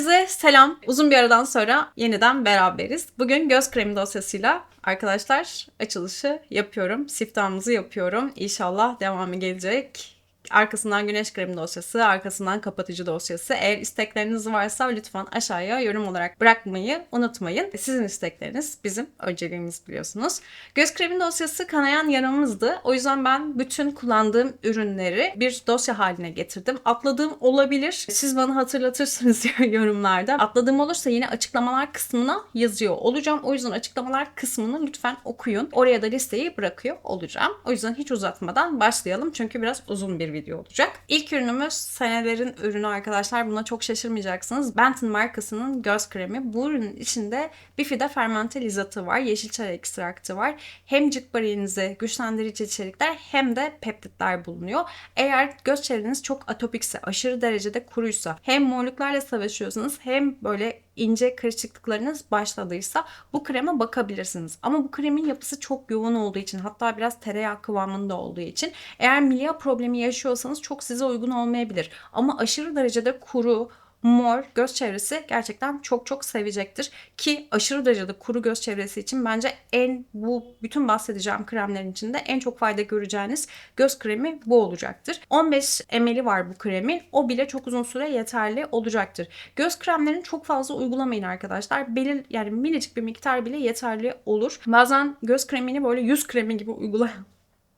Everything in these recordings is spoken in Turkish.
Herkese selam. Uzun bir aradan sonra yeniden beraberiz. Bugün göz kremi dosyasıyla arkadaşlar açılışı yapıyorum. Siftahımızı yapıyorum. İnşallah devamı gelecek. Arkasından güneş kremi dosyası, arkasından kapatıcı dosyası. Eğer istekleriniz varsa lütfen aşağıya yorum olarak bırakmayı unutmayın. Sizin istekleriniz bizim önceliğimiz biliyorsunuz. Göz kremi dosyası kanayan yaramızdı. O yüzden ben bütün kullandığım ürünleri bir dosya haline getirdim. Atladığım olabilir. Siz bana hatırlatırsınız yorumlarda. Atladığım olursa yine açıklamalar kısmına yazıyor olacağım. O yüzden açıklamalar kısmını lütfen okuyun. Oraya da listeyi bırakıyor olacağım. O yüzden hiç uzatmadan başlayalım. Çünkü biraz uzun bir video olacak. İlk ürünümüz senelerin ürünü arkadaşlar. Buna çok şaşırmayacaksınız. Benton markasının göz kremi. Bu ürünün içinde bifida fermente lizatı var. Yeşil çay ekstraktı var. Hem cilt bariyerinizi güçlendirici içerikler hem de peptitler bulunuyor. Eğer göz çevreniz çok atopikse, aşırı derecede kuruysa, hem morluklarla savaşıyorsanız hem böyle ince kırışıklıklarınız başladıysa bu kreme bakabilirsiniz. Ama bu kremin yapısı çok yoğun olduğu için hatta biraz tereyağı kıvamında olduğu için eğer milya problemi yaşıyorsanız çok size uygun olmayabilir. Ama aşırı derecede kuru, mor göz çevresi gerçekten çok çok sevecektir. Ki aşırı derecede kuru göz çevresi için bence en bu bütün bahsedeceğim kremlerin içinde en çok fayda göreceğiniz göz kremi bu olacaktır. 15 ml'i var bu kremin. O bile çok uzun süre yeterli olacaktır. Göz kremlerini çok fazla uygulamayın arkadaşlar. Belir yani minicik bir miktar bile yeterli olur. Bazen göz kremini böyle yüz kremi gibi uygulayan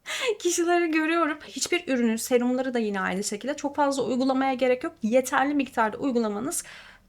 kişileri görüyorum. Hiçbir ürünün serumları da yine aynı şekilde çok fazla uygulamaya gerek yok. Yeterli miktarda uygulamanız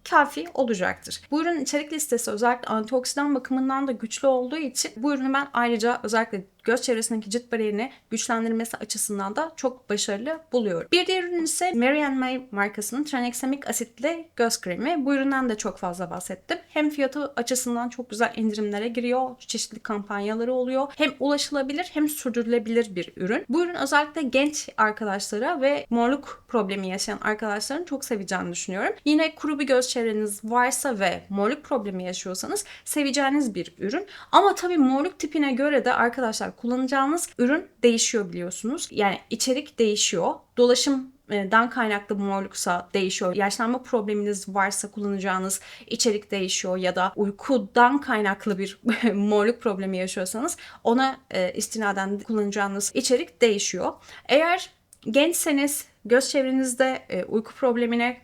kafi olacaktır. Bu ürünün içerik listesi özellikle antioksidan bakımından da güçlü olduğu için bu ürünü ben ayrıca özellikle göz çevresindeki cilt bariyerini güçlendirmesi açısından da çok başarılı buluyorum. Bir diğer ürün ise Mary May markasının tranexamik asitli göz kremi. Bu üründen de çok fazla bahsettim. Hem fiyatı açısından çok güzel indirimlere giriyor. Çeşitli kampanyaları oluyor. Hem ulaşılabilir hem sürdürülebilir bir ürün. Bu ürün özellikle genç arkadaşlara ve morluk problemi yaşayan arkadaşların çok seveceğini düşünüyorum. Yine kuru bir göz çevreniz varsa ve morluk problemi yaşıyorsanız seveceğiniz bir ürün. Ama tabii morluk tipine göre de arkadaşlar kullanacağınız ürün değişiyor biliyorsunuz. Yani içerik değişiyor. Dolaşımdan kaynaklı morluksa değişiyor. Yaşlanma probleminiz varsa kullanacağınız içerik değişiyor ya da uykudan kaynaklı bir morluk problemi yaşıyorsanız ona e, istinaden kullanacağınız içerik değişiyor. Eğer gençseniz göz çevrenizde e, uyku problemine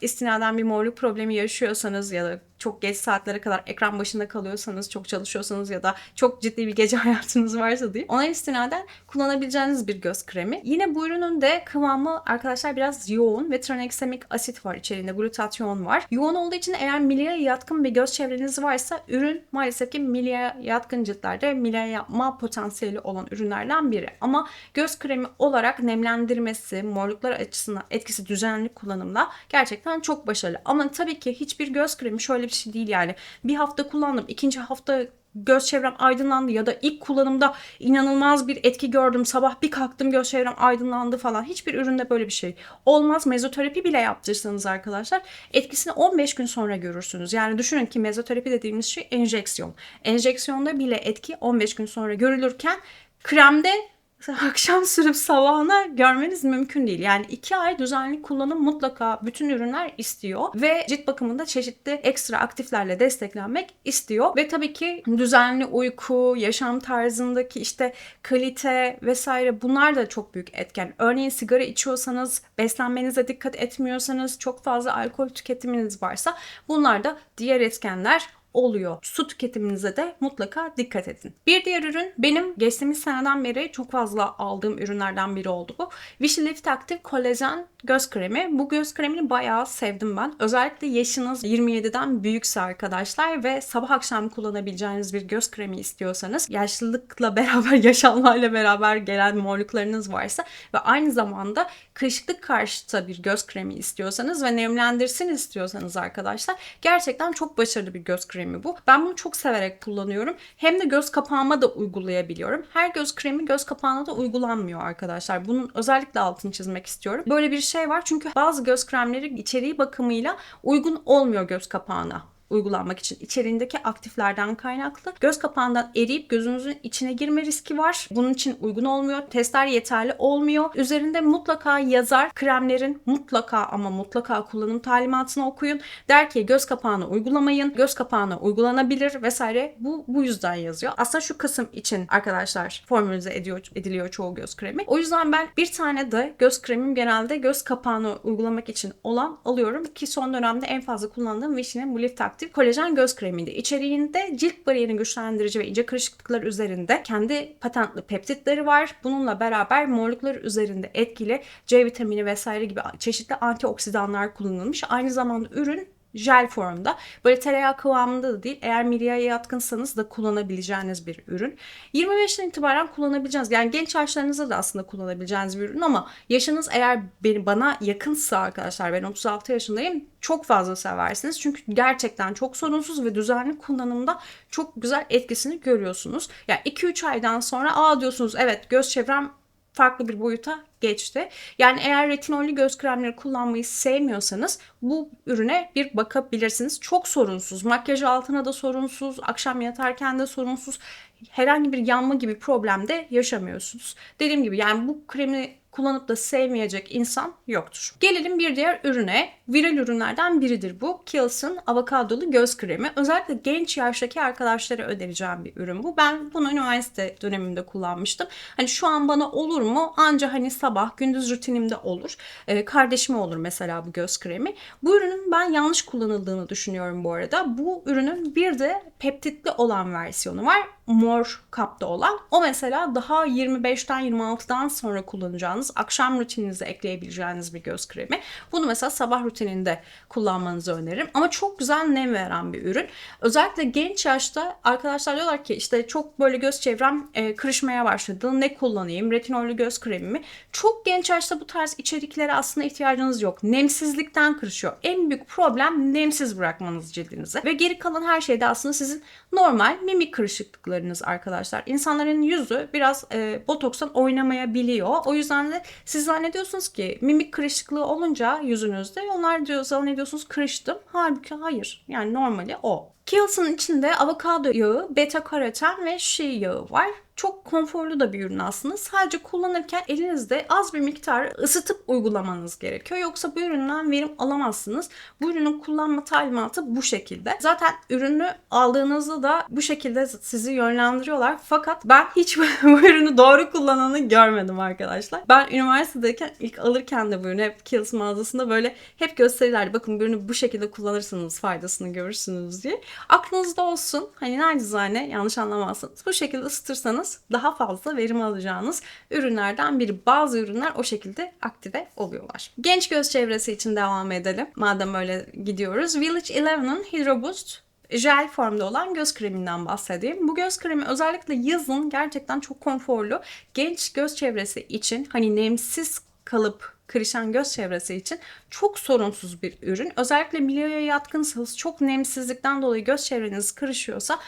istinaden bir morluk problemi yaşıyorsanız ya da çok geç saatlere kadar ekran başında kalıyorsanız, çok çalışıyorsanız ya da çok ciddi bir gece hayatınız varsa diye ona istinaden kullanabileceğiniz bir göz kremi. Yine bu ürünün de kıvamı arkadaşlar biraz yoğun ve tranexamik asit var içerisinde, glutatyon var. Yoğun olduğu için eğer milyaya yatkın bir göz çevreniz varsa ürün maalesef ki milyaya yatkın ciltlerde milya yapma potansiyeli olan ürünlerden biri. Ama göz kremi olarak nemlendirmesi, morluklar açısından etkisi düzenli kullanımla gerçekten çok başarılı. Ama tabii ki hiçbir göz kremi şöyle bir şey değil yani. Bir hafta kullandım, ikinci hafta göz çevrem aydınlandı ya da ilk kullanımda inanılmaz bir etki gördüm. Sabah bir kalktım göz çevrem aydınlandı falan. Hiçbir üründe böyle bir şey olmaz. Mezoterapi bile yaptırsanız arkadaşlar etkisini 15 gün sonra görürsünüz. Yani düşünün ki mezoterapi dediğimiz şey enjeksiyon. Enjeksiyonda bile etki 15 gün sonra görülürken kremde akşam sürüp sabahına görmeniz mümkün değil. Yani iki ay düzenli kullanım mutlaka bütün ürünler istiyor ve cilt bakımında çeşitli ekstra aktiflerle desteklenmek istiyor ve tabii ki düzenli uyku, yaşam tarzındaki işte kalite vesaire bunlar da çok büyük etken. Örneğin sigara içiyorsanız, beslenmenize dikkat etmiyorsanız, çok fazla alkol tüketiminiz varsa bunlar da diğer etkenler oluyor. Su tüketiminize de mutlaka dikkat edin. Bir diğer ürün benim geçtiğimiz seneden beri çok fazla aldığım ürünlerden biri oldu bu. Vichy Lift Active Kolajen göz kremi. Bu göz kremini bayağı sevdim ben. Özellikle yaşınız 27'den büyükse arkadaşlar ve sabah akşam kullanabileceğiniz bir göz kremi istiyorsanız yaşlılıkla beraber yaşanmayla beraber gelen morluklarınız varsa ve aynı zamanda kırışıklık karşıtı bir göz kremi istiyorsanız ve nemlendirsin istiyorsanız arkadaşlar gerçekten çok başarılı bir göz kremi kremi bu. Ben bunu çok severek kullanıyorum. Hem de göz kapağıma da uygulayabiliyorum. Her göz kremi göz kapağına da uygulanmıyor arkadaşlar. Bunun özellikle altını çizmek istiyorum. Böyle bir şey var çünkü bazı göz kremleri içeriği bakımıyla uygun olmuyor göz kapağına uygulanmak için içeriğindeki aktiflerden kaynaklı. Göz kapağından eriyip gözünüzün içine girme riski var. Bunun için uygun olmuyor. Testler yeterli olmuyor. Üzerinde mutlaka yazar kremlerin mutlaka ama mutlaka kullanım talimatını okuyun. Der ki göz kapağına uygulamayın. Göz kapağına uygulanabilir vesaire. Bu bu yüzden yazıyor. Aslında şu kısım için arkadaşlar formülize ediyor, ediliyor çoğu göz kremi. O yüzden ben bir tane de göz kremim genelde göz kapağına uygulamak için olan alıyorum ki son dönemde en fazla kullandığım Vichy'nin bu Lift Active kolajen göz kremiydi. İçeriğinde cilt bariyerini güçlendirici ve ince kırışıklıklar üzerinde kendi patentli peptitleri var. Bununla beraber morluklar üzerinde etkili C vitamini vesaire gibi çeşitli antioksidanlar kullanılmış. Aynı zamanda ürün jel formda. Böyle tereyağı kıvamında da değil. Eğer milyaya yatkınsanız da kullanabileceğiniz bir ürün. 25'ten itibaren kullanabileceğiniz yani genç yaşlarınızda da aslında kullanabileceğiniz bir ürün ama yaşınız eğer bana yakınsa arkadaşlar ben 36 yaşındayım çok fazla seversiniz. Çünkü gerçekten çok sorunsuz ve düzenli kullanımda çok güzel etkisini görüyorsunuz. Yani 2-3 aydan sonra aa diyorsunuz evet göz çevrem farklı bir boyuta geçti. Yani eğer retinollü göz kremleri kullanmayı sevmiyorsanız bu ürüne bir bakabilirsiniz. Çok sorunsuz. Makyaj altına da sorunsuz. Akşam yatarken de sorunsuz. Herhangi bir yanma gibi problem de yaşamıyorsunuz. Dediğim gibi yani bu kremi kullanıp da sevmeyecek insan yoktur. Gelelim bir diğer ürüne. Viral ürünlerden biridir bu. Kiehl's'ın avokadolu göz kremi. Özellikle genç yaştaki arkadaşlara önereceğim bir ürün bu. Ben bunu üniversite dönemimde kullanmıştım. Hani şu an bana olur mu? Anca hani sabah gündüz rutinimde olur. Ee, kardeşime olur mesela bu göz kremi. Bu ürünün ben yanlış kullanıldığını düşünüyorum bu arada. Bu ürünün bir de peptitli olan versiyonu var mor kapta olan. O mesela daha 25'ten 26'dan sonra kullanacağınız, akşam rutininize ekleyebileceğiniz bir göz kremi. Bunu mesela sabah rutininde kullanmanızı öneririm. Ama çok güzel nem veren bir ürün. Özellikle genç yaşta arkadaşlar diyorlar ki işte çok böyle göz çevrem e, kırışmaya başladı. Ne kullanayım? Retinollü göz kremi mi? Çok genç yaşta bu tarz içeriklere aslında ihtiyacınız yok. Nemsizlikten kırışıyor. En büyük problem nemsiz bırakmanız cildinizi. Ve geri kalan her şeyde aslında sizin normal mimik kırışıklıklarınız arkadaşlar. İnsanların yüzü biraz e, botokstan oynamayabiliyor. O yüzden de siz zannediyorsunuz ki mimik kırışıklığı olunca yüzünüzde onlar diyor zannediyorsunuz kırıştım. Halbuki hayır. Yani normali o. Kiehl's'ın içinde avokado yağı, beta karoten ve shea yağı var çok konforlu da bir ürün aslında. Sadece kullanırken elinizde az bir miktar ısıtıp uygulamanız gerekiyor. Yoksa bu üründen verim alamazsınız. Bu ürünün kullanma talimatı bu şekilde. Zaten ürünü aldığınızda da bu şekilde sizi yönlendiriyorlar. Fakat ben hiç bu ürünü doğru kullananı görmedim arkadaşlar. Ben üniversitedeyken ilk alırken de bu ürünü hep Kiehl's mağazasında böyle hep gösterirlerdi. Bakın bu ürünü bu şekilde kullanırsanız faydasını görürsünüz diye. Aklınızda olsun. Hani nacizane yanlış anlamazsınız. Bu şekilde ısıtırsanız daha fazla verim alacağınız ürünlerden biri. Bazı ürünler o şekilde aktive oluyorlar. Genç göz çevresi için devam edelim. Madem öyle gidiyoruz. Village Eleven'ın Hydro Boost jel formda olan göz kreminden bahsedeyim. Bu göz kremi özellikle yazın gerçekten çok konforlu. Genç göz çevresi için hani nemsiz kalıp kırışan göz çevresi için çok sorunsuz bir ürün. Özellikle milyaya yatkınsanız çok nemsizlikten dolayı göz çevreniz kırışıyorsa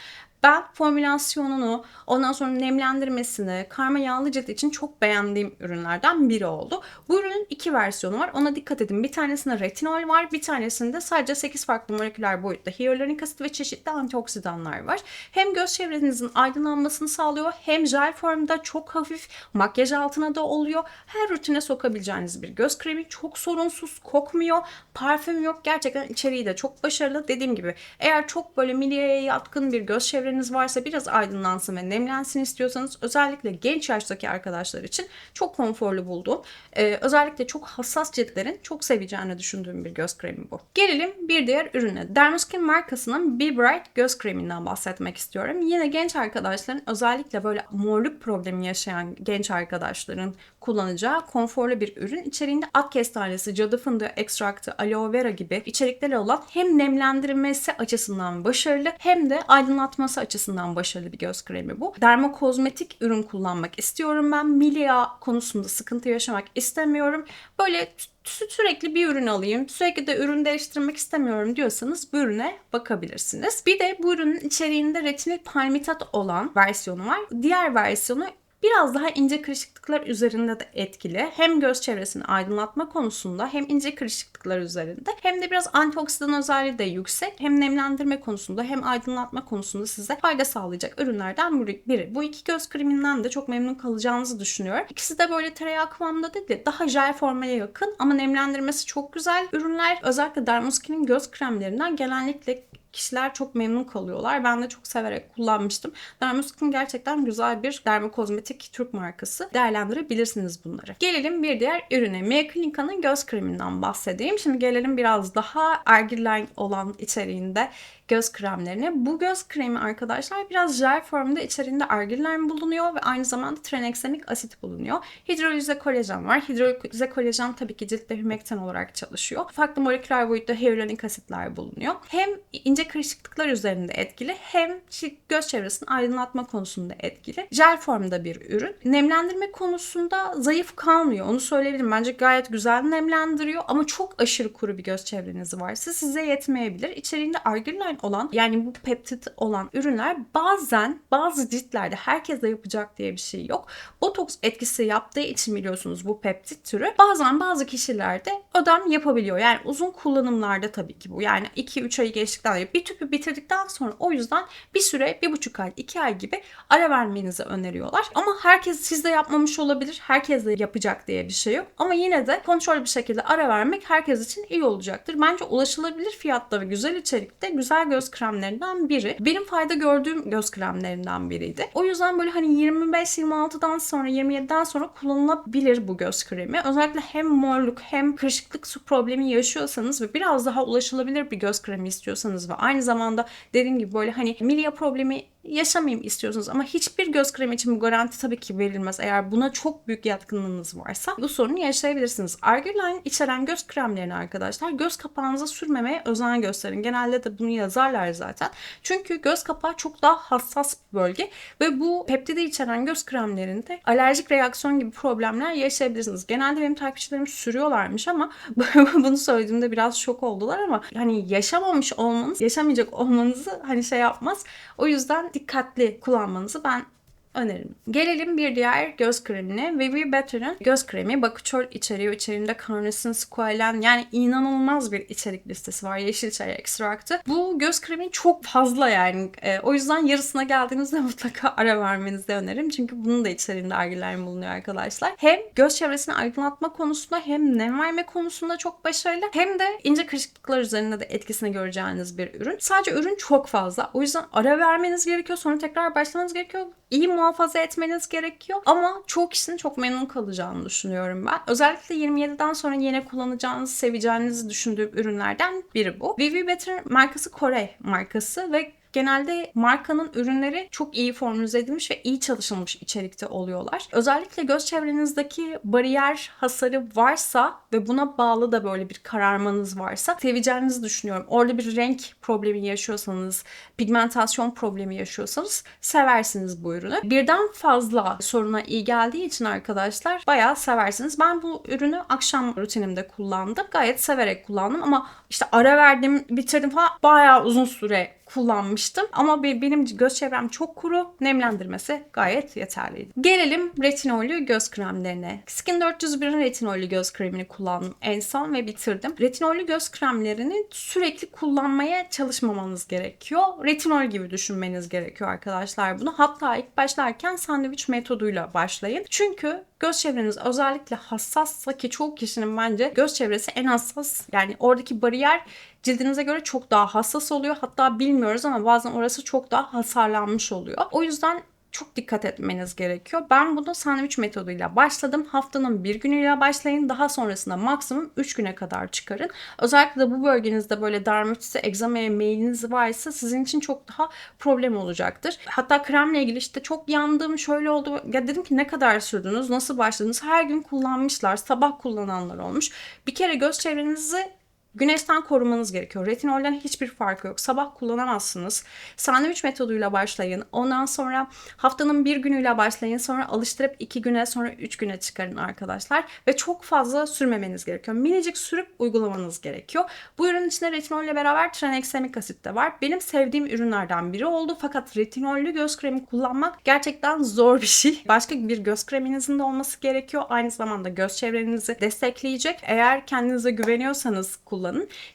ben formülasyonunu, ondan sonra nemlendirmesini, karma yağlı cilt için çok beğendiğim ürünlerden biri oldu. Bu ürünün iki versiyonu var. Ona dikkat edin. Bir tanesinde retinol var, bir tanesinde sadece 8 farklı moleküler boyutta hyaluronik asit ve çeşitli antioksidanlar var. Hem göz çevrenizin aydınlanmasını sağlıyor, hem jel formda çok hafif, makyaj altına da oluyor. Her rutine sokabileceğiniz bir göz kremi. Çok sorunsuz, kokmuyor, parfüm yok. Gerçekten içeriği de çok başarılı. Dediğim gibi eğer çok böyle milyeye yatkın bir göz çevresi çevreniz varsa biraz aydınlansın ve nemlensin istiyorsanız özellikle genç yaştaki arkadaşlar için çok konforlu bulduğum, ee, özellikle çok hassas ciltlerin çok seveceğini düşündüğüm bir göz kremi bu. Gelelim bir diğer ürüne. Dermoskin markasının Be Bright göz kreminden bahsetmek istiyorum. Yine genç arkadaşların özellikle böyle morluk problemi yaşayan genç arkadaşların kullanacağı konforlu bir ürün. İçeriğinde ak kestanesi, cadı fındığı ekstraktı, aloe vera gibi içerikleri olan hem nemlendirmesi açısından başarılı hem de aydınlatması açısından başarılı bir göz kremi bu. Dermokozmetik ürün kullanmak istiyorum ben. Milya konusunda sıkıntı yaşamak istemiyorum. Böyle sürekli bir ürün alayım, sürekli de ürün değiştirmek istemiyorum diyorsanız bu ürüne bakabilirsiniz. Bir de bu ürünün içeriğinde retinil palmitat olan versiyonu var. Diğer versiyonu biraz daha ince kırışıklıklar üzerinde de etkili. Hem göz çevresini aydınlatma konusunda hem ince kırışıklıklar üzerinde hem de biraz antioksidan özelliği de yüksek. Hem nemlendirme konusunda hem aydınlatma konusunda size fayda sağlayacak ürünlerden biri. Bu iki göz kreminden de çok memnun kalacağınızı düşünüyorum. İkisi de böyle tereyağı kıvamında değil de daha jel formaya yakın ama nemlendirmesi çok güzel ürünler. Özellikle Dermoskin'in göz kremlerinden genellikle kişiler çok memnun kalıyorlar. Ben de çok severek kullanmıştım. Dermoskin gerçekten güzel bir dermokozmetik Türk markası. Değerlendirebilirsiniz bunları. Gelelim bir diğer ürüne. Mia Clinica'nın göz kreminden bahsedeyim. Şimdi gelelim biraz daha Argiline olan içeriğinde göz kremlerine. Bu göz kremi arkadaşlar biraz jel formda içerisinde arginine bulunuyor ve aynı zamanda tranexamik asit bulunuyor. Hidrolize kolajen var. Hidrolize kolajen tabii ki ciltte hümekten olarak çalışıyor. Farklı moleküler boyutta hyaluronik asitler bulunuyor. Hem ince kırışıklıklar üzerinde etkili hem göz çevresini aydınlatma konusunda etkili. Jel formda bir ürün. Nemlendirme konusunda zayıf kalmıyor. Onu söyleyebilirim. Bence gayet güzel nemlendiriyor ama çok aşırı kuru bir göz çevreniz varsa size yetmeyebilir. İçeriğinde arginine olan yani bu peptit olan ürünler bazen bazı ciltlerde herkese yapacak diye bir şey yok. Botoks etkisi yaptığı için biliyorsunuz bu peptit türü bazen bazı kişilerde ödem yapabiliyor. Yani uzun kullanımlarda tabii ki bu. Yani 2-3 ay geçtikten sonra bir tüpü bitirdikten sonra o yüzden bir süre bir buçuk ay, iki ay gibi ara vermenizi öneriyorlar. Ama herkes sizde yapmamış olabilir. Herkes de yapacak diye bir şey yok. Ama yine de kontrol bir şekilde ara vermek herkes için iyi olacaktır. Bence ulaşılabilir fiyatta ve güzel içerikte güzel göz kremlerinden biri. Benim fayda gördüğüm göz kremlerinden biriydi. O yüzden böyle hani 25-26'dan sonra 27'den sonra kullanılabilir bu göz kremi. Özellikle hem morluk hem kırışıklık su problemi yaşıyorsanız ve biraz daha ulaşılabilir bir göz kremi istiyorsanız ve aynı zamanda dediğim gibi böyle hani milya problemi yaşamayayım istiyorsunuz ama hiçbir göz kremi için bu garanti tabii ki verilmez. Eğer buna çok büyük yatkınlığınız varsa bu sorunu yaşayabilirsiniz. Argiline içeren göz kremlerini arkadaşlar göz kapağınıza sürmemeye özen gösterin. Genelde de bunu yazarlar zaten. Çünkü göz kapağı çok daha hassas bir bölge ve bu peptidi içeren göz kremlerinde alerjik reaksiyon gibi problemler yaşayabilirsiniz. Genelde benim takipçilerim sürüyorlarmış ama bunu söylediğimde biraz şok oldular ama hani yaşamamış olmanız, yaşamayacak olmanızı hani şey yapmaz. O yüzden dikkatli kullanmanızı ben öneririm. Gelelim bir diğer göz kremine. Vivi Better'ın göz kremi bakıçol içeriyor. İçerinde karnisin, squalen yani inanılmaz bir içerik listesi var. Yeşil çay ekstraktı. Bu göz kremi çok fazla yani. E, o yüzden yarısına geldiğinizde mutlaka ara vermenizi öneririm. Çünkü bunun da içerisinde argiler bulunuyor arkadaşlar. Hem göz çevresini aydınlatma konusunda hem nem verme konusunda çok başarılı. Hem de ince kırışıklıklar üzerinde de etkisini göreceğiniz bir ürün. Sadece ürün çok fazla. O yüzden ara vermeniz gerekiyor. Sonra tekrar başlamanız gerekiyor. İyi muhafaza etmeniz gerekiyor. Ama çoğu kişinin çok memnun kalacağını düşünüyorum ben. Özellikle 27'den sonra yine kullanacağınızı, seveceğinizi düşündüğüm ürünlerden biri bu. Vivi Better markası Kore markası ve Genelde markanın ürünleri çok iyi formüle edilmiş ve iyi çalışılmış içerikte oluyorlar. Özellikle göz çevrenizdeki bariyer hasarı varsa ve buna bağlı da böyle bir kararmanız varsa seveceğinizi düşünüyorum. Orada bir renk problemi yaşıyorsanız, pigmentasyon problemi yaşıyorsanız seversiniz bu ürünü. Birden fazla soruna iyi geldiği için arkadaşlar bayağı seversiniz. Ben bu ürünü akşam rutinimde kullandım. Gayet severek kullandım ama işte ara verdim, bitirdim falan bayağı uzun süre kullanmıştım. Ama benim göz çevrem çok kuru. Nemlendirmesi gayet yeterliydi. Gelelim retinollü göz kremlerine. Skin 401'in retinollü göz kremini kullandım en son ve bitirdim. Retinollü göz kremlerini sürekli kullanmaya çalışmamanız gerekiyor. Retinol gibi düşünmeniz gerekiyor arkadaşlar bunu. Hatta ilk başlarken sandviç metoduyla başlayın. Çünkü göz çevreniz özellikle hassassa ki çoğu kişinin bence göz çevresi en hassas yani oradaki bariyer cildinize göre çok daha hassas oluyor. Hatta bilmiyoruz ama bazen orası çok daha hasarlanmış oluyor. O yüzden çok dikkat etmeniz gerekiyor. Ben bunu sandviç metoduyla başladım. Haftanın bir günüyle başlayın. Daha sonrasında maksimum 3 güne kadar çıkarın. Özellikle de bu bölgenizde böyle dermatitse, egzamaya mailiniz varsa sizin için çok daha problem olacaktır. Hatta kremle ilgili işte çok yandım, şöyle oldu. Ya dedim ki ne kadar sürdünüz, nasıl başladınız? Her gün kullanmışlar. Sabah kullananlar olmuş. Bir kere göz çevrenizi Güneşten korumanız gerekiyor. Retinolden hiçbir farkı yok. Sabah kullanamazsınız. Sandviç metoduyla başlayın. Ondan sonra haftanın bir günüyle başlayın. Sonra alıştırıp iki güne sonra üç güne çıkarın arkadaşlar. Ve çok fazla sürmemeniz gerekiyor. Minicik sürüp uygulamanız gerekiyor. Bu ürün içinde retinolle beraber tranexamik asit de var. Benim sevdiğim ürünlerden biri oldu. Fakat retinollü göz kremi kullanmak gerçekten zor bir şey. Başka bir göz kreminizin de olması gerekiyor. Aynı zamanda göz çevrenizi destekleyecek. Eğer kendinize güveniyorsanız kullanın.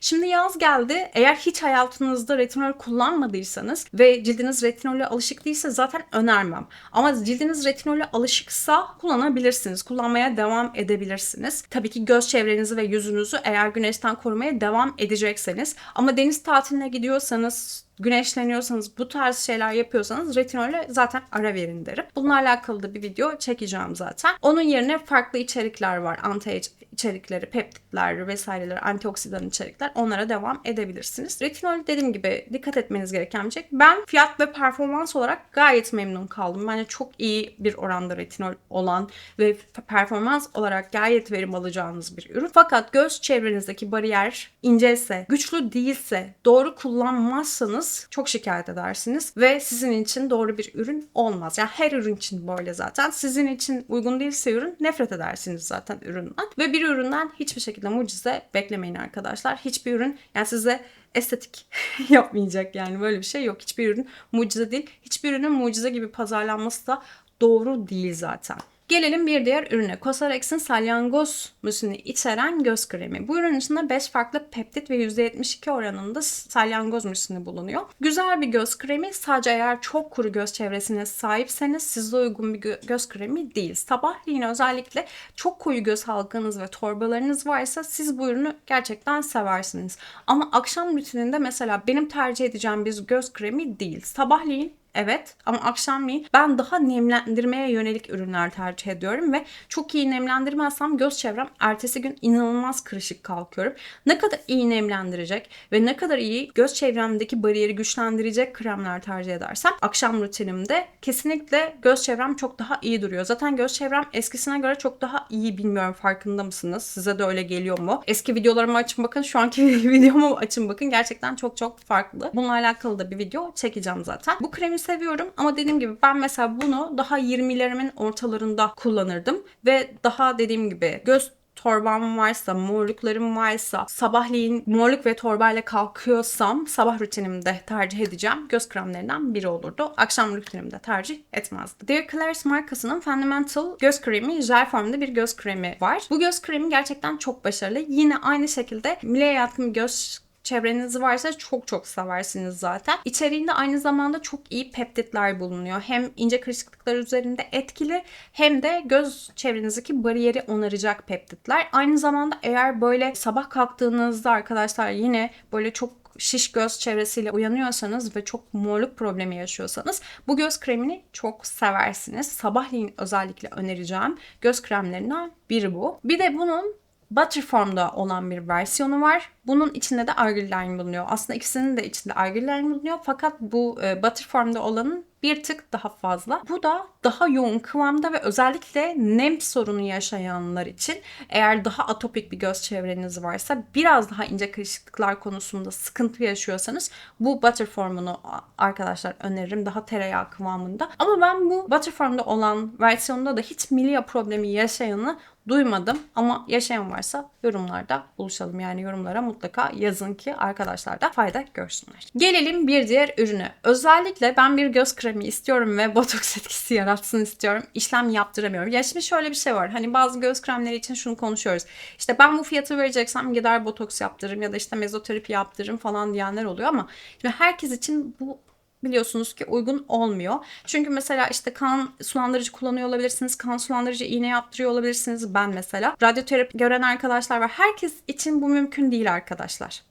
Şimdi yaz geldi. Eğer hiç hayatınızda retinol kullanmadıysanız ve cildiniz retinole alışık değilse zaten önermem. Ama cildiniz retinole alışıksa kullanabilirsiniz. Kullanmaya devam edebilirsiniz. Tabii ki göz çevrenizi ve yüzünüzü eğer güneşten korumaya devam edecekseniz. Ama deniz tatiline gidiyorsanız güneşleniyorsanız, bu tarz şeyler yapıyorsanız retinolle zaten ara verin derim. Bununla alakalı da bir video çekeceğim zaten. Onun yerine farklı içerikler var. Anti içerikleri, peptitler vesaireler, antioksidan içerikler onlara devam edebilirsiniz. Retinol dediğim gibi dikkat etmeniz gereken bir şey. Ben fiyat ve performans olarak gayet memnun kaldım. Bence çok iyi bir oranda retinol olan ve performans olarak gayet verim alacağınız bir ürün. Fakat göz çevrenizdeki bariyer incelse, güçlü değilse, doğru kullanmazsanız çok şikayet edersiniz ve sizin için doğru bir ürün olmaz. Yani her ürün için böyle zaten. Sizin için uygun değilse ürün nefret edersiniz zaten üründen. Ve bir üründen hiçbir şekilde mucize beklemeyin arkadaşlar. Hiçbir ürün yani size estetik yapmayacak yani böyle bir şey yok. Hiçbir ürün mucize değil. Hiçbir ürünün mucize gibi pazarlanması da doğru değil zaten. Gelelim bir diğer ürüne. Cosrx'in salyangoz müsünü içeren göz kremi. Bu ürün içinde 5 farklı peptit ve %72 oranında salyangoz müsünü bulunuyor. Güzel bir göz kremi. Sadece eğer çok kuru göz çevresine sahipseniz size uygun bir gö- göz kremi değil. Sabahleyin özellikle çok koyu göz halkanız ve torbalarınız varsa siz bu ürünü gerçekten seversiniz. Ama akşam rutininde mesela benim tercih edeceğim bir göz kremi değil. Sabahleyin Evet ama akşamleyin ben daha nemlendirmeye yönelik ürünler tercih ediyorum ve çok iyi nemlendirmezsem göz çevrem ertesi gün inanılmaz kırışık kalkıyorum. Ne kadar iyi nemlendirecek ve ne kadar iyi göz çevremdeki bariyeri güçlendirecek kremler tercih edersem akşam rutinimde kesinlikle göz çevrem çok daha iyi duruyor. Zaten göz çevrem eskisine göre çok daha iyi bilmiyorum farkında mısınız? Size de öyle geliyor mu? Eski videolarımı açın bakın şu anki videomu açın bakın gerçekten çok çok farklı. Bununla alakalı da bir video çekeceğim zaten. Bu kremi seviyorum ama dediğim gibi ben mesela bunu daha 20'lerimin ortalarında kullanırdım ve daha dediğim gibi göz torbam varsa, morluklarım varsa, sabahleyin morluk ve torbayla kalkıyorsam sabah rutinimde tercih edeceğim göz kremlerinden biri olurdu. Akşam rutinimde tercih etmezdim. Dear Klairs markasının Fundamental göz kremi jel formda bir göz kremi var. Bu göz kremi gerçekten çok başarılı. Yine aynı şekilde bir göz çevreniz varsa çok çok seversiniz zaten. İçeriğinde aynı zamanda çok iyi peptitler bulunuyor. Hem ince kırışıklıklar üzerinde etkili hem de göz çevrenizdeki bariyeri onaracak peptitler. Aynı zamanda eğer böyle sabah kalktığınızda arkadaşlar yine böyle çok şiş göz çevresiyle uyanıyorsanız ve çok morluk problemi yaşıyorsanız bu göz kremini çok seversiniz. Sabahleyin özellikle önereceğim göz kremlerinden biri bu. Bir de bunun Butter formda olan bir versiyonu var. Bunun içinde de argiline bulunuyor. Aslında ikisinin de içinde argiline bulunuyor. Fakat bu e, butter formda olanın bir tık daha fazla. Bu da daha yoğun kıvamda ve özellikle nem sorunu yaşayanlar için eğer daha atopik bir göz çevreniz varsa biraz daha ince kırışıklıklar konusunda sıkıntı yaşıyorsanız bu butter formunu arkadaşlar öneririm. Daha tereyağı kıvamında. Ama ben bu butter formda olan versiyonda da hiç milya problemi yaşayanı duymadım ama yaşayan varsa yorumlarda buluşalım. Yani yorumlara mutlaka yazın ki arkadaşlar da fayda görsünler. Gelelim bir diğer ürüne. Özellikle ben bir göz kremi istiyorum ve botoks etkisi yaratsın istiyorum. İşlem yaptıramıyorum. Ya şimdi şöyle bir şey var. Hani bazı göz kremleri için şunu konuşuyoruz. İşte ben bu fiyatı vereceksem gider botoks yaptırırım ya da işte mezoterapi yaptırırım falan diyenler oluyor ama şimdi herkes için bu biliyorsunuz ki uygun olmuyor. Çünkü mesela işte kan sulandırıcı kullanıyor olabilirsiniz. Kan sulandırıcı iğne yaptırıyor olabilirsiniz. Ben mesela radyoterapi gören arkadaşlar var. Herkes için bu mümkün değil arkadaşlar.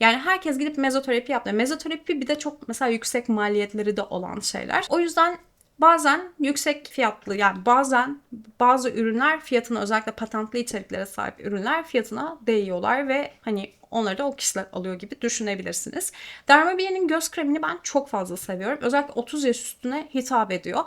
Yani herkes gidip mezoterapi yaptı. Mezoterapi bir de çok mesela yüksek maliyetleri de olan şeyler. O yüzden Bazen yüksek fiyatlı yani bazen bazı ürünler fiyatına özellikle patentli içeriklere sahip ürünler fiyatına değiyorlar ve hani Onları da o kişiler alıyor gibi düşünebilirsiniz. Dermabier'in göz kremini ben çok fazla seviyorum. Özellikle 30 yaş üstüne hitap ediyor.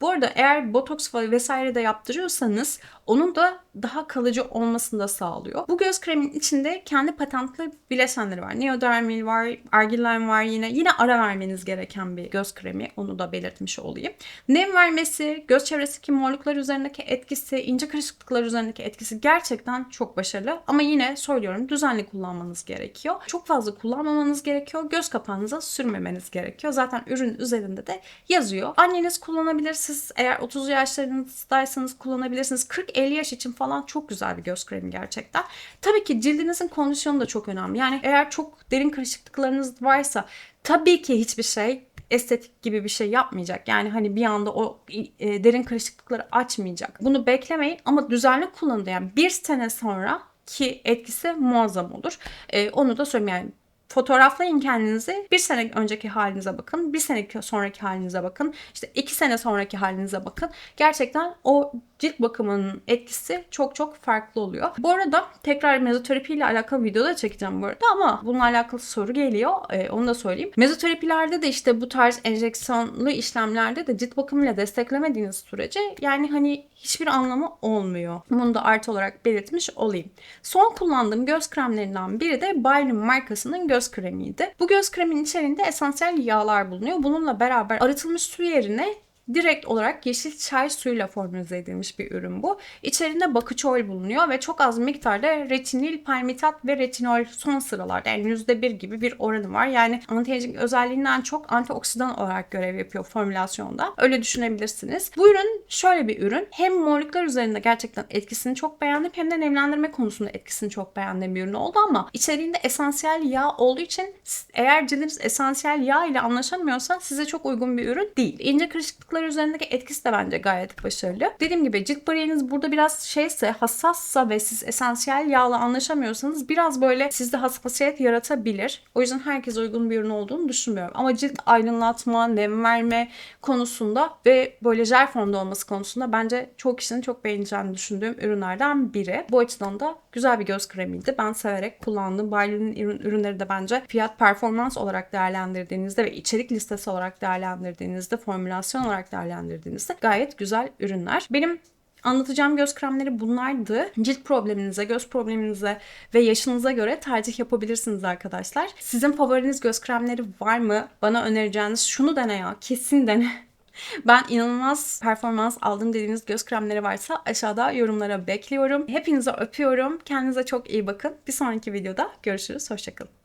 Bu arada eğer botoks vesaire de yaptırıyorsanız onun da daha kalıcı olmasını da sağlıyor. Bu göz kreminin içinde kendi patentli bileşenleri var. Neodermil var, Argiline var yine. Yine ara vermeniz gereken bir göz kremi. Onu da belirtmiş olayım. Nem vermesi, göz çevresindeki morluklar üzerindeki etkisi, ince kırışıklıklar üzerindeki etkisi gerçekten çok başarılı. Ama yine söylüyorum düzenli kullanmanız gerekiyor. Çok fazla kullanmamanız gerekiyor. Göz kapağınıza sürmemeniz gerekiyor. Zaten ürün üzerinde de yazıyor. Anneniz kullanabilir. Siz eğer 30 yaşlarınızdaysanız kullanabilirsiniz. 40-50 yaş için falan çok güzel bir göz kremi gerçekten. Tabii ki cildinizin kondisyonu da çok önemli. Yani eğer çok derin kırışıklıklarınız varsa tabii ki hiçbir şey estetik gibi bir şey yapmayacak. Yani hani bir anda o e, derin kırışıklıkları açmayacak. Bunu beklemeyin ama düzenli kullanın. Yani bir sene sonra ki etkisi muazzam olur. E, onu da söyleyeyim yani fotoğraflayın kendinizi. Bir sene önceki halinize bakın. Bir sene sonraki halinize bakın. İşte iki sene sonraki halinize bakın. Gerçekten o cilt bakımının etkisi çok çok farklı oluyor. Bu arada tekrar mezoterapi ile alakalı video da çekeceğim bu arada ama bununla alakalı soru geliyor. Ee, onu da söyleyeyim. Mezoterapilerde de işte bu tarz enjeksiyonlu işlemlerde de cilt bakımıyla desteklemediğiniz sürece yani hani hiçbir anlamı olmuyor. Bunu da artı olarak belirtmiş olayım. Son kullandığım göz kremlerinden biri de Byron markasının göz kremiydi. Bu göz kreminin içerisinde esansiyel yağlar bulunuyor. Bununla beraber arıtılmış su yerine direkt olarak yeşil çay suyuyla formüle edilmiş bir ürün bu. İçerinde bakıçol bulunuyor ve çok az miktarda retinil, palmitat ve retinol son sıralarda yani %1 gibi bir oranı var. Yani anti özelliğinden çok antioksidan olarak görev yapıyor formülasyonda. Öyle düşünebilirsiniz. Bu ürün şöyle bir ürün. Hem morluklar üzerinde gerçekten etkisini çok beğendim hem de nemlendirme konusunda etkisini çok beğendiğim bir ürün oldu ama içeriğinde esansiyel yağ olduğu için eğer cildiniz esansiyel yağ ile anlaşamıyorsa size çok uygun bir ürün değil. İnce kırışıklıklar Çocuklar üzerindeki etkisi de bence gayet başarılı. Dediğim gibi cilt bariyeriniz burada biraz şeyse hassassa ve siz esansiyel yağla anlaşamıyorsanız biraz böyle sizde hassasiyet yaratabilir. O yüzden herkese uygun bir ürün olduğunu düşünmüyorum. Ama cilt aydınlatma, nem verme konusunda ve böyle jel formda olması konusunda bence çok kişinin çok beğeneceğini düşündüğüm ürünlerden biri. Bu açıdan da güzel bir göz kremiydi. Ben severek kullandım. Baylin'in ürünleri de bence fiyat performans olarak değerlendirdiğinizde ve içerik listesi olarak değerlendirdiğinizde, formülasyon olarak değerlendirdiğinizde gayet güzel ürünler. Benim Anlatacağım göz kremleri bunlardı. Cilt probleminize, göz probleminize ve yaşınıza göre tercih yapabilirsiniz arkadaşlar. Sizin favoriniz göz kremleri var mı? Bana önereceğiniz şunu dene ya, kesin dene. Ben inanılmaz performans aldım dediğiniz göz kremleri varsa aşağıda yorumlara bekliyorum. Hepinize öpüyorum. Kendinize çok iyi bakın. Bir sonraki videoda görüşürüz. Hoşçakalın.